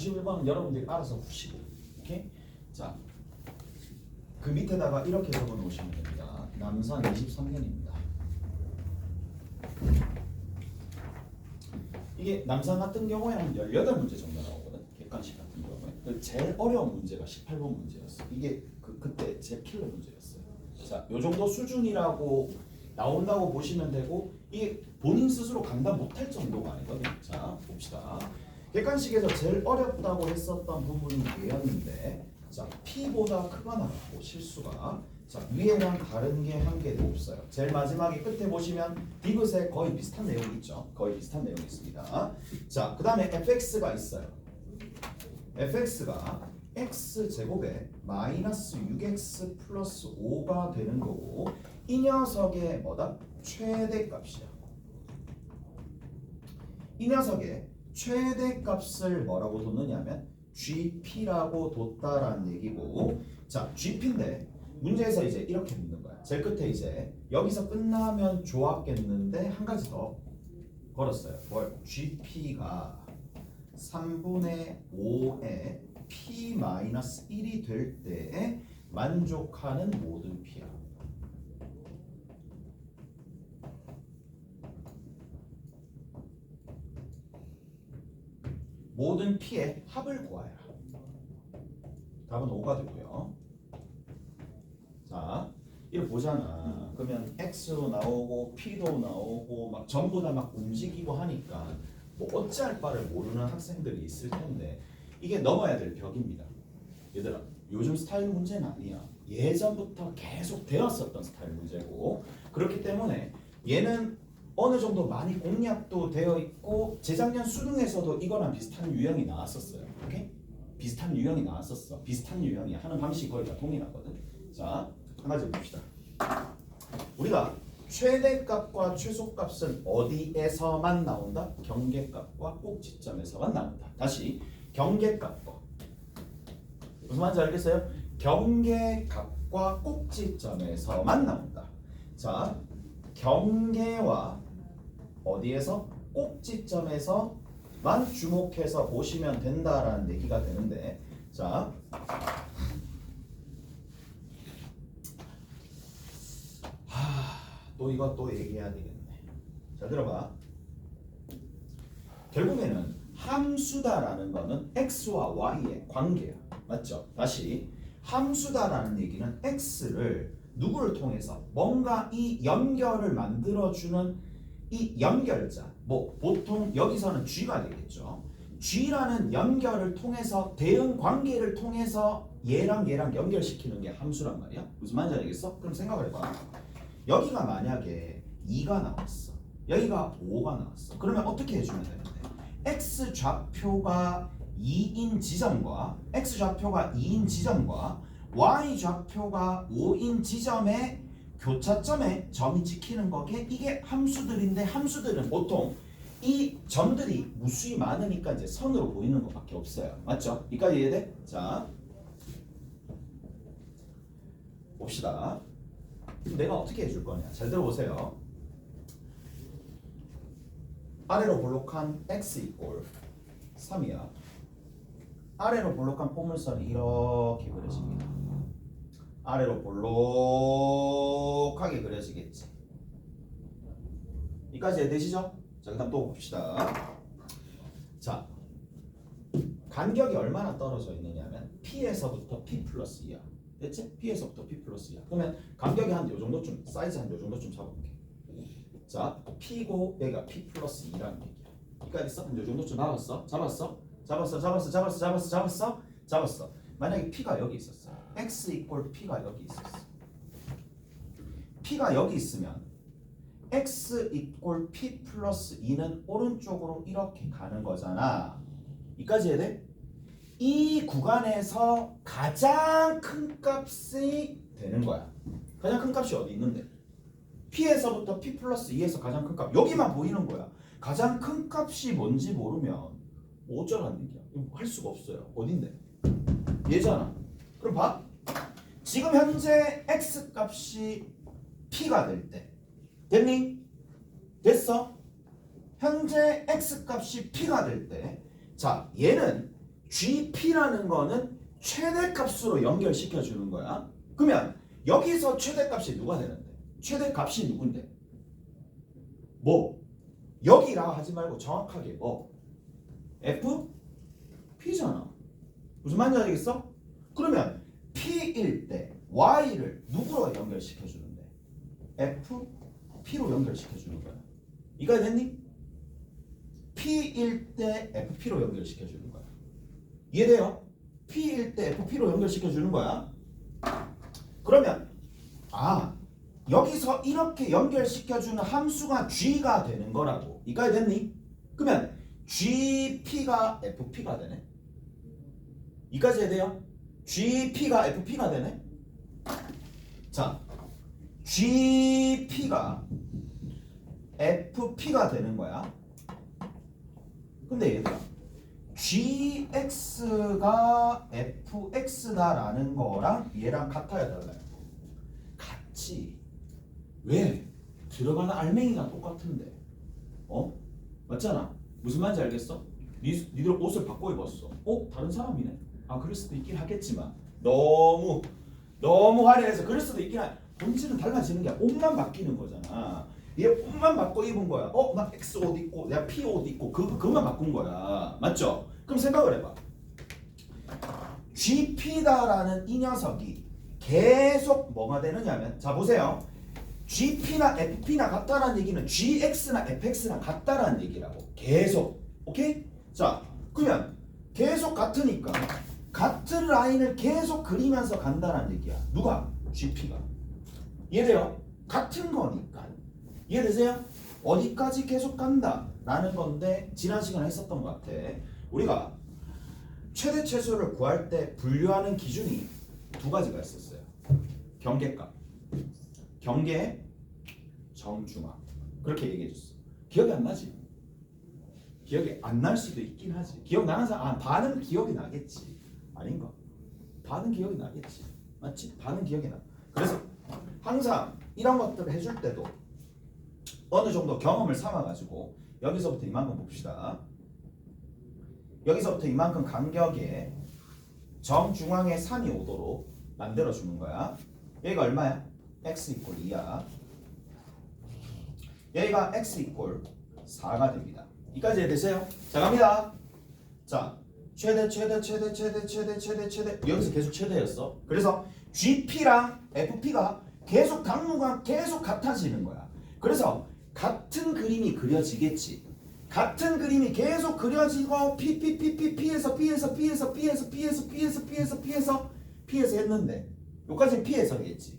91번은 여러분들이 알아서 푸시고 오케이? 자, 그 밑에다가 이렇게 적어 놓으시면 됩니다. 남산 23년입니다. 이게 남산 같은 경우에 한 18문제 정도 나오거든. 객관식 같은 경우에. 그 제일 어려운 문제가 18번 문제였어. 이게 그 그때 제 킬러 문제였어요. 자, 요 정도 수준이라고 나온다고 보시면 되고 이게 본인 스스로 감당 못할 정도가 아니거든요. 자, 봅시다. 객관식에서 제일 어렵다고 했었던 부분이 얘였는데 자, P보다 크거나 같고 실수가 자, 위에랑 다른 게 한 개도 없어요. 제일 마지막에 끝에 보시면 디귿에 거의 비슷한 내용이 있죠. 거의 비슷한 내용이 있습니다. 자, 그 다음에 fx가 있어요. fx가 x 제곱에 마이너스 6x 플러스 5가 되는 거고 이 녀석의 뭐다? 최대값이야. 이 녀석의 최대값을 뭐라고 뒀느냐면 GP라고 뒀다라는 얘기고 자 GP인데 문제에서 이제 이렇게 묻는 거야. 제일 끝에 이제 여기서 끝나면 좋았겠는데 한 가지 더 걸었어요. 뭘? GP가 3분의 5에 P-1이 될 때에 만족하는 모든 P야. 모든 P의 합을 구하여라. 답은 5가 되고요. 자, 이거 보잖아. 그러면 X도 나오고 P도 나오고 막 전부 다 막 움직이고 하니까 뭐 어찌할 바를 모르는 학생들이 있을 텐데 이게 넘어야 될 벽입니다. 얘들아, 요즘 스타일 문제는 아니야. 예전부터 계속 되었었던 스타일 문제고 그렇기 때문에 얘는 어느 정도 많이 공략도 되어 있고 재작년 수능에서도 이거랑 비슷한 유형이 나왔었어요. 오케이? 비슷한 유형이 나왔었어. 비슷한 유형이 하는 방식이 거의 다 동일하거든. 자, 한 가지 봅시다. 우리가 최대값과 최소값은 어디에서만 나온다? 경계값과 꼭지점에서만 나온다. 다시 경계값과 무슨 말인지 알겠어요? 경계값과 꼭지점에서만 나온다. 자, 경계와 어디에서 꼭지점에서만 주목해서 보시면 된다라는 얘기가 되는데, 자, 하, 또 이거 또 얘기해야 되겠네. 자, 들어봐. 결국에는 함수다라는 거는 x와 y의 관계야. 맞죠? 다시 함수다라는 얘기는 x를 누구를 통해서 뭔가 이 연결을 만들어주는 이 연결자 뭐 보통 여기서는 쥐가 되겠죠. 쥐라는 연결을 통해서 대응 관계를 통해서 얘랑 얘랑 연결시키는 게 함수란 말이야. 무슨 말인지 알겠어? 그럼 생각을 해봐. 여기가 만약에 2가 나왔어. 여기가 5가 나왔어. 그러면 어떻게 해주면 되는데? x 좌표가 2인 지점과 x 좌표가 2인 지점과 y 좌표가 5인 지점의 교차점에 점이 찍히는 거게 이게 함수들인데 함수들은 보통 이 점들이 무수히 많으니까 이제 선으로 보이는 것밖에 없어요. 맞죠? 여기까지 이해돼? 자, 봅시다. 내가 어떻게 해줄 거냐? 잘 들어보세요. 아래로 볼록한 x 이꼴 3이야. 아래로 볼록한 포물선이 이렇게 그려집니다. 아래로 볼록하게 그려지겠지. 이까지 되시죠? 자, 그다음 또 봅시다. 자, 간격이 얼마나 떨어져 있느냐면 P에서부터 P 플러스 2야. 됐지? P에서부터 P 플러스 2야. 그러면 간격이 한 요 정도쯤, 사이즈 한 요 정도쯤 잡아볼게. 자, P고 얘가 P 플러스 2라는 얘기야. 이까지 있어? 요 정도쯤 잡았어? 잡았어? 잡았어? 잡았어? 잡았어? 잡았어? 잡았어? 잡았어. 만약에 P가 여기 있었어. X 이꼴 P가 여기 있었어. P가 여기 있으면 X 이꼴 P 플러스 2는 오른쪽으로 이렇게 가는 거잖아. 이까지 해야 돼? 이 구간에서 가장 큰 값이 되는 거야. 가장 큰 값이 어디 있는데? P에서부터 P 플러스 2에서 가장 큰 값. 여기만 보이는 거야. 가장 큰 값이 뭔지 모르면 뭐 어쩌라는 얘기야. 할 수가 없어요. 어딘데? 얘잖아. 그럼 봐. 지금 현재 x 값이 p가 될 때. 됐니? 됐어? 현재 x 값이 p가 될 때. 자, 얘는 GP라는 거는 최대값으로 연결시켜 주는 거야. 그러면 여기서 최대값이 누가 되는데? 최대값이 누군데? 뭐? 여기라 하지 말고 정확하게 뭐? F? P잖아. 무슨 말인지 알겠어? 그러면 P일 때 Y를 누구로 연결시켜 주는데? F? P로 연결시켜 주는 거야. 이거 됐니? P일 때 FP로 연결시켜 주는 거야. 이해돼요? P일 때 FP로 연결시켜 주는 거야. 그러면 아 여기서 이렇게 연결시켜 주는 함수가 G가 되는 거라고. 이까지 됐니? 그러면 GP가 FP가 되네. 이까지 해야 돼요? GP가 FP가 되네. 자, GP가 FP가 되는 거야. 근데 얘들아, GX가 FX다라는 거랑 얘랑 같아야 달라요. 같지. 왜? 들어가는 알맹이가 똑같은데. 어? 맞잖아. 무슨 말인지 알겠어? 니, 니들 옷을 바꿔 입었어. 어? 다른 사람이네. 아 그럴 수도 있긴 하겠지만 너무 너무 화려해서 그럴 수도 있긴 하. 본질은 달라지는 게 옷만 바뀌는 거잖아. 얘 옷만 바꿔 입은 거야. 어? 나 X 옷 입고 내가 P 옷 입고 그 그것만 바꾼 거야. 맞죠? 그럼 생각을 해봐. GP다라는 이 녀석이 계속 뭐가 되느냐면 자 보세요. GP나 FP나 같다라는 얘기는 GX나 FX나 같다라는 얘기라고. 계속. 오케이? 자, 그러면 계속 같으니까 같은 라인을 계속 그리면서 간다는 얘기야. 누가? GP가. 이해돼요? 같은 거니까. 이해되세요? 어디까지 계속 간다 라는 건데 지난 시간에 했었던 것 같아. 우리가 최대 최소를 구할 때 분류하는 기준이 두 가지가 있었어요. 경계값. 경계 정중앙. 그렇게 얘기해 줬어. 기억이 안 나지? 기억이 안 날 수도 있긴 하지. 기억 나는 사람 아 반은 기억이 나겠지. 아닌가? 반은 기억이 나겠지. 맞지? 반은 기억이 나. 그래서 항상 이런 것들을 해줄 때도 어느 정도 경험을 삼아 가지고 여기서부터 이만큼 봅시다. 여기서부터 이만큼 간격에 정중앙에 3이 오도록 만들어 주는 거야. 여기가 얼마야? x 이퀄 2야. 여기가 x 이퀄 4가 됩니다. 이까지 되세요? 자 갑니다. 자 최대 최대 최대 최대 최대 최대 최대 여기서 계속 최대였어. 그래서 GP랑 FP가 계속 당무가 계속 같아지는 거야. 그래서 같은 그림이 그려지겠지. 같은 그림이 계속 그려지고 P P P P P에서 P에서 P에서 P에서 P에서 P에서 P에서 P에서 P에서 했는데 여기까지는 P에서 하겠지.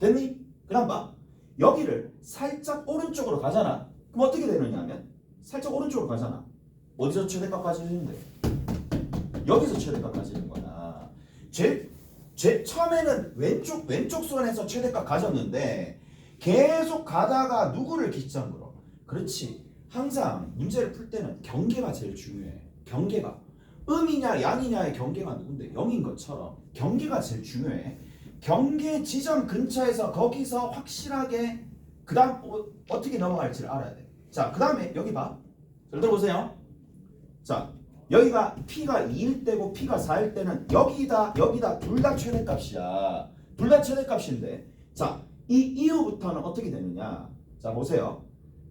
됐니? 그럼 봐. 여기를 살짝 오른쪽으로 가잖아. 그럼 어떻게 되느냐 하면 살짝 오른쪽으로 가잖아. 어디서 최대값 가지는데? 여기서 최대값 가지는 거야. 제, 제 처음에는 왼쪽 왼쪽 선에서 최대값 가졌는데 계속 가다가 누구를 기점으로? 그렇지. 항상 문제를 풀 때는 경계가 제일 중요해. 경계가 음이냐 양이냐의 경계가 누군데 0인 것처럼 경계가 제일 중요해. 경계 지점 근처에서 거기서 확실하게 그다음 어, 어떻게 넘어갈지를 알아야 돼. 자, 그다음에 여기 봐. 잘 들어보세요. 자, 여기가 P가 2일 때고 P가 4일 때는 여기다 여기다 둘 다 최대값이야. 둘 다 최대값인데. 자, 이 이후부터는 어떻게 되느냐? 자, 보세요.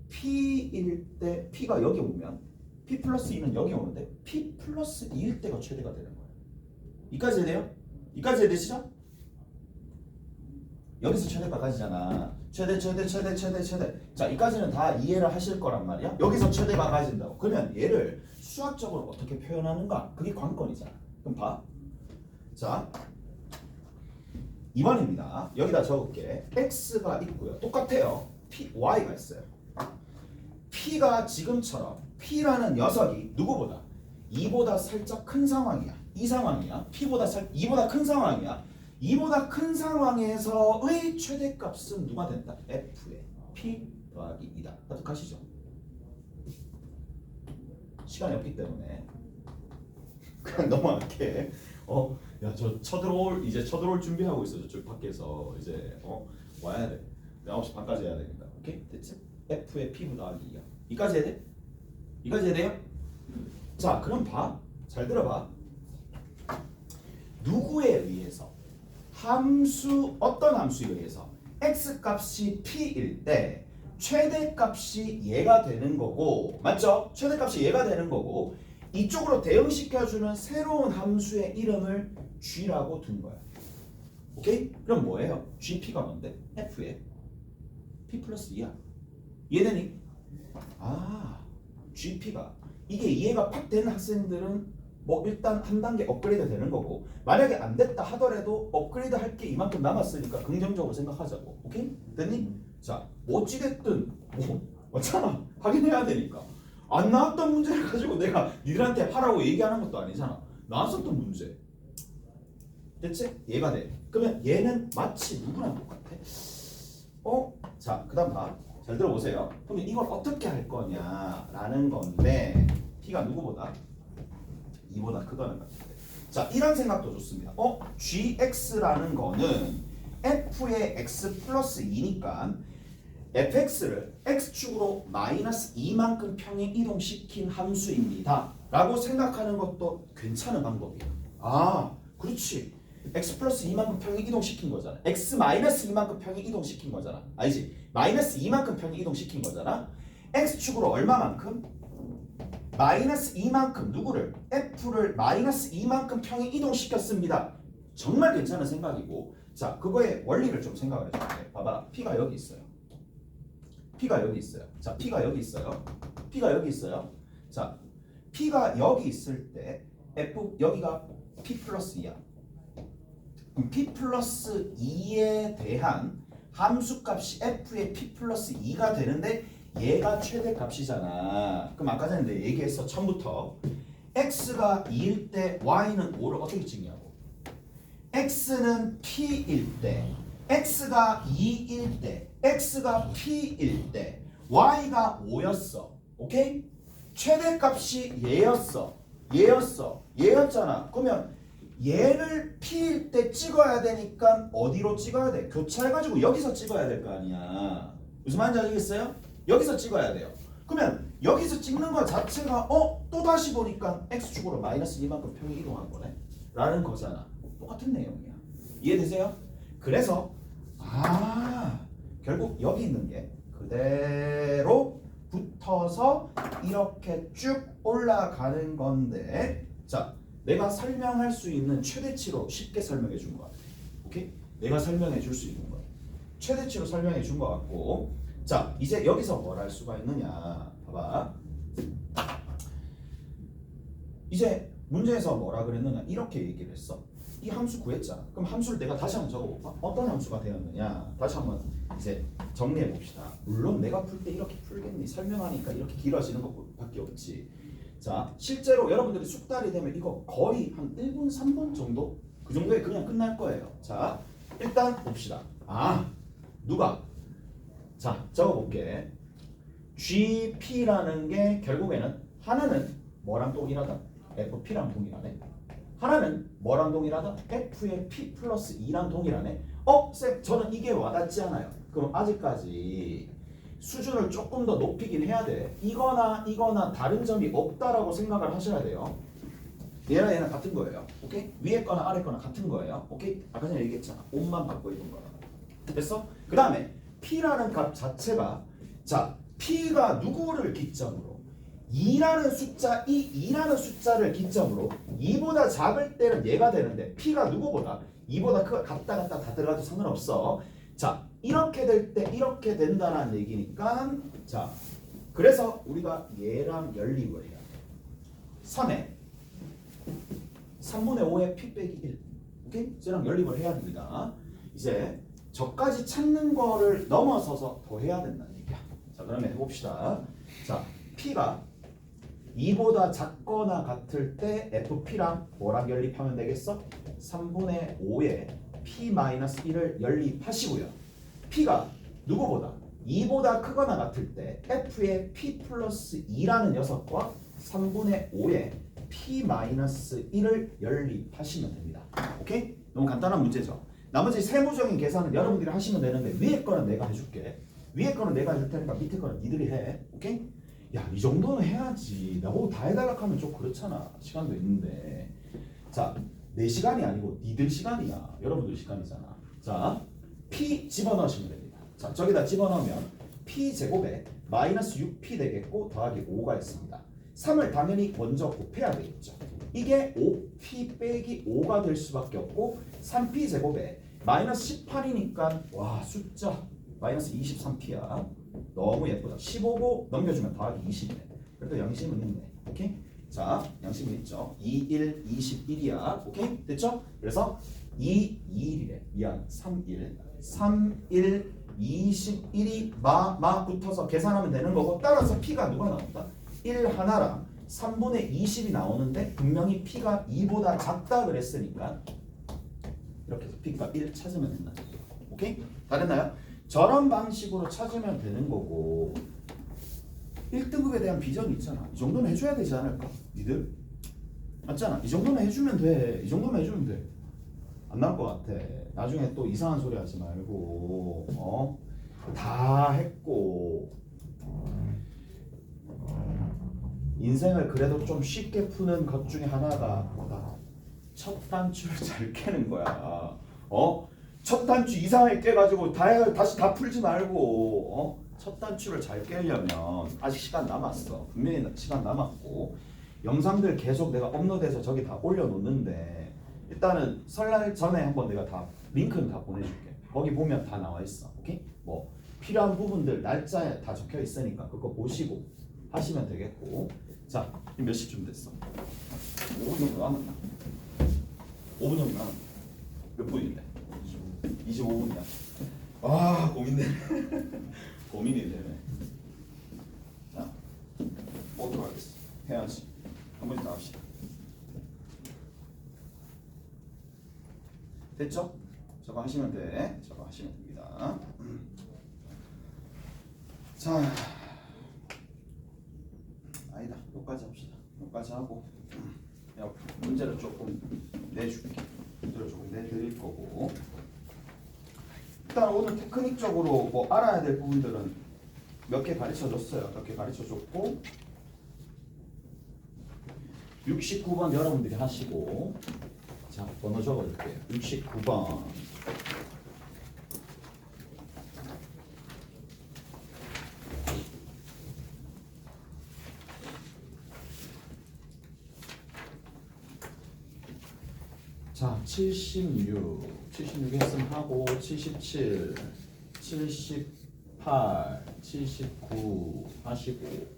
P일 때 P가 여기 오면 P 플러스 2는 여기 오는데 P 플러스 2일 때가 최대가 되는 거예요. 이까지 해야 돼요? 이까지 되시죠? 여기서 최대가 가지잖아. 최대, 최대, 최대, 최대, 최대. 자, 이까지는 다 이해를 하실 거란 말이야. 여기서 최대가 가진다고. 그러면 얘를 수학적으로 어떻게 표현하는가? 그게 관건이잖아. 그럼 봐. 자, 2번입니다. 여기다 적을게. x가 있고요. 똑같아요. p, y가 있어요. p가 지금처럼 p라는 녀석이 누구보다 2보다 살짝 큰 상황이야. 이 상황이야. p보다 살 2보다 큰 상황이야. 2보다 큰 상황에서의 최대값은 누가 된다? f의 p 더하기 2다. 납득하시죠? 시간이 없기 때문에 그냥 넘어갈게. 어, 야 저 쳐들어올 이제 쳐들어올 준비하고 있어 저쪽 밖에서 이제 어 와야 돼. 9시 반까지 해야 되니까. 오케이 됐지? f의 p 더하기 2야. 이까지 해야 돼? 이까지 해야 돼요? 자 그럼 봐. 잘 들어봐. 누구에 의해서 함수 어떤 함수에 의해서 x 값이 p일 때 최대 값이 얘가 되는 거고 맞죠? 최대 값이 얘가 되는 거고 이쪽으로 대응시켜주는 새로운 함수의 이름을 g라고 둔 거야. 오케이? 그럼 뭐예요? gp가 뭔데? f의 p 플러스 2야. 이해되니? 아 gp가 이게 이해가 팍 되는 학생들은 뭐 일단 한 단계 업그레이드 되는 거고 만약에 안 됐다 하더라도 업그레이드 할 게 이만큼 남았으니까 긍정적으로 생각하자고 오케이? 됐니? 자 어찌됐든 뭐 맞잖아 확인해야 되니까 안 나왔던 문제를 가지고 내가 니들한테 하라고 얘기하는 것도 아니잖아 나왔었던 문제 됐지? 얘가 돼 그러면 얘는 마치 누구랑 똑같아? 어? 자, 그 다음 봐. 잘 들어보세요. 그러면 이걸 어떻게 할 거냐 라는 건데 P가 누구보다? 2보다 크다는 같은데. 자, 이런 생각도 좋습니다. 어? GX라는 거는 F의 X 플러스 2니까 fx를 x축으로 마이너스 2만큼 평행 이동시킨 함수입니다. 라고 생각하는 것도 괜찮은 방법이에요. 아, 그렇지. x 플러스 2만큼 평행 이동시킨 거잖아. x 마이너스 2만큼 평행 이동시킨 거잖아. 알지? 마이너스 2만큼 평행 이동시킨 거잖아. x축으로 얼마만큼? 마이너스 2만큼 누구를? f를 마이너스 2만큼 평행 이동시켰습니다. 정말 괜찮은 생각이고 자 그거의 원리를 좀 생각을 해줄게. 봐봐. p가 여기 있어요. P가 여기 있어요. 자, P가 여기 있어요. P가 여기 있어요. 자, P가 여기 있을 때 F 여기가 P 플러스 2야. 그럼 P 플러스 2에 대한 함수값이 F의 P 플러스 2가 되는데 얘가 최대값이잖아. 그럼 아까 전에 얘기했어. 처음부터 X가 2일 때 Y는 5를 어떻게 찍냐고. X는 P일 때 X가 2일 때 X가 P일 때 Y가 5였어 오케이? 최대값이 얘였어 얘였어 얘였잖아 그러면 얘를 P일 때 찍어야 되니까 어디로 찍어야 돼? 교차해가지고 여기서 찍어야 될 거 아니야 무슨 말인지 아시겠어요? 여기서 찍어야 돼요 그러면 여기서 찍는 것 자체가 어? 또 다시 보니까 X축으로 마이너스 2만큼 평이 이동한 거네 라는 거잖아 똑같은 내용이야 이해되세요? 그래서 아 결국 여기 있는 게 그대로 붙어서 이렇게 쭉 올라가는 건데 자 내가 설명할 수 있는 최대치로 쉽게 설명해 준 것 같아 오케이? 내가 설명해 줄 수 있는 거 최대치로 설명해 준 것 같고 자 이제 여기서 뭘 할 수가 있느냐? 봐봐. 이제 문제에서 뭐라 그랬느냐? 이렇게 얘기를 했어 이 함수 구했잖아. 그럼 함수를 내가 다시 한번 적어볼까? 어떤 함수가 되었느냐? 다시 한번 이제 정리해 봅시다. 물론 내가 풀 때 이렇게 풀겠니? 설명하니까 이렇게 길어지는 것밖에 없지. 자, 실제로 여러분들이 숙달이 되면 이거 거의 한 1분, 3분 정도? 그 정도에 그냥 끝날 거예요. 자, 일단 봅시다. 아, 누가? 자, 적어볼게. GP라는 게 결국에는 하나는 뭐랑 동일하다? FP랑 동일하네. 하나는 뭐랑 동일하다? F의 P 플러스 2랑 동일하네. 어? 쌤 저는 이게 와닿지 않아요. 그럼 아직까지 수준을 조금 더 높이긴 해야 돼. 이거나 이거나 다른 점이 없다라고 생각을 하셔야 돼요. 얘랑 얘랑 같은 거예요. 오케이? 위에 거나 아래 거나 같은 거예요. 오케이? 아까 전에 얘기했잖아. 옷만 바꿔 입은 거라. 됐어? 그 다음에 P라는 값 자체가 자 P가 누구를 기점으로 2라는 숫자, 이 2라는 숫자를 기점으로 2보다 작을 때는 얘가 되는데 P가 누구보다 2보다 크 같다 같다 다 들어가도 상관없어. 자, 이렇게 될 때 이렇게 된다는 얘기니까 자, 그래서 우리가 얘랑 연립을 해야 돼. 3에 3분의 5의 P 빼기 1. 오케이? 쟤랑 연립을 해야 됩니다. 이제 저까지 찾는 거를 넘어서서 더 해야 된다는 얘기야. 자, 그러면 해봅시다. 자, P가 2보다 작거나 같을 때 FP랑 뭐랑 연립하면 되겠어? 3분의 5에 P-1을 연립하시고요. P가 누구보다 2보다 크거나 같을 때 F의 P 플러스 2라는 녀석과 3분의 5에 P-1을 연립하시면 됩니다. 오케이? 너무 간단한 문제죠. 나머지 세부적인 계산은 여러분들이 하시면 되는데 위에 거는 내가 해줄게. 위에 거는 내가 해줄 테니까 밑에 거는 니들이 해. 오케이? 야, 이 정도는 해야지. 나보고 다 해달라 하면 좀 그렇잖아. 시간도 있는데. 자, 내 시간이 아니고 니들 시간이야. 여러분들 시간이잖아. 자, p 집어넣으시면 됩니다. 자, 저기다 집어넣으면 p 제곱에 마이너스 6p 되겠고 더하기 5가 있습니다. 3을 당연히 먼저 곱해야 되겠죠. 이게 5p 빼기 5가 될 수밖에 없고 3p 제곱에 마이너스 18이니까 와 숫자 마이너스 23p야. 너무 예쁘다. 15고 넘겨주면 더하기 20이네. 그래도 양심은 있네. 오케이? 자, 양심은 있죠. 2, 1, 21이야. 오케이? 됐죠? 그래서 2, 2일이래. 미안. 3, 1. 3, 1, 21이 마, 마 붙어서 계산하면 되는 거고 따라서 P가 누가 나온다? 1 하나랑 3분의 20이 나오는데 분명히 P가 2보다 작다 그랬으니까 이렇게 해서 P가 1 찾으면 된다. 오케이? 다 됐나요? 저런 방식으로 찾으면 되는 거고 1등급에 대한 비전이 있잖아. 이 정도는 해줘야 되지 않을까? 니들? 맞잖아. 이 정도는 해주면 돼. 이 정도면 해주면 돼. 안 나올 것 같아. 나중에 또 이상한 소리 하지 말고 어? 다 했고 인생을 그래도 좀 쉽게 푸는 것 중에 하나가? 첫 단추를 잘 깨는 거야. 어? 첫 단추 이상하게 깨가지고 다 다시 다 풀지 말고 어? 첫 단추를 잘 깨려면 아직 시간 남았어. 분명히 시간 남았고 영상들 계속 내가 업로드해서 저기 다 올려놓는데 일단은 설날 전에 한번 내가 다 링크는 다 보내줄게. 거기 보면 다 나와 있어. 오케이? 뭐 필요한 부분들 날짜에 다 적혀 있으니까 그거 보시고 하시면 되겠고. 자, 몇 시쯤 됐어? 5분 정도 남았나? 5분 정도 남았나? 몇 분인데? 25분이야. 아 고민되네. 고민이 되네. 자, 뭐 들어가겠어? 해야지. 한 번씩 나갑시다. 됐죠? 저거 하시면 돼. 저거 하시면 됩니다. 자, 아니다. 여기까지 합시다. 여기까지 하고 야, 문제를 조금 내줄게. 문제를 조금 내드릴 거고. 일단 오늘 테크닉적으로 뭐 알아야 될 부분들은 몇 개 가르쳐 줬어요. 몇 개 가르쳐 줬고 69번 여러분들이 하시고 자 번호 적어줄게요. 69번 자, 76, 76 했으면 하고 77, 78, 79 하시고.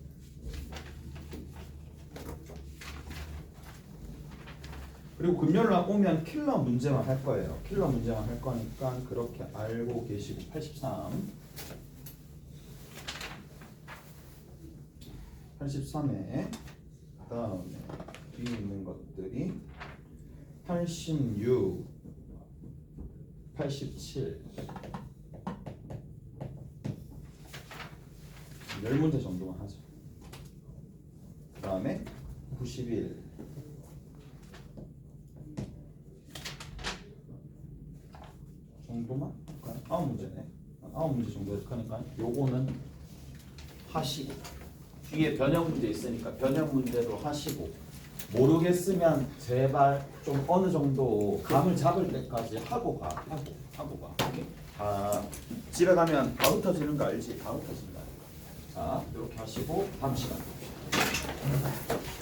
그리고 금요일 날 오면 킬러 문제만 할 거예요. 킬러 문제만 할 거니까 그렇게 알고 계시고. 83 83에 그다음에 뒤에 있는 것들이 86, 87, 10문제 정도만 하죠. 그 다음에 91, 정도만? 아홉 문제네. 아홉 문제 정도 하니까 요거는 하시고 뒤에 변형 문제 있으니까 변형 문제도 하시고 모르겠으면 제발 좀 어느 정도 감을 잡을 때까지 하고 가 하고 하고 가 오케이? 다 집에 가면 다 흩어지는 거 알지? 다 흩어진다 자 이렇게 하시고 다음 시간 봅시다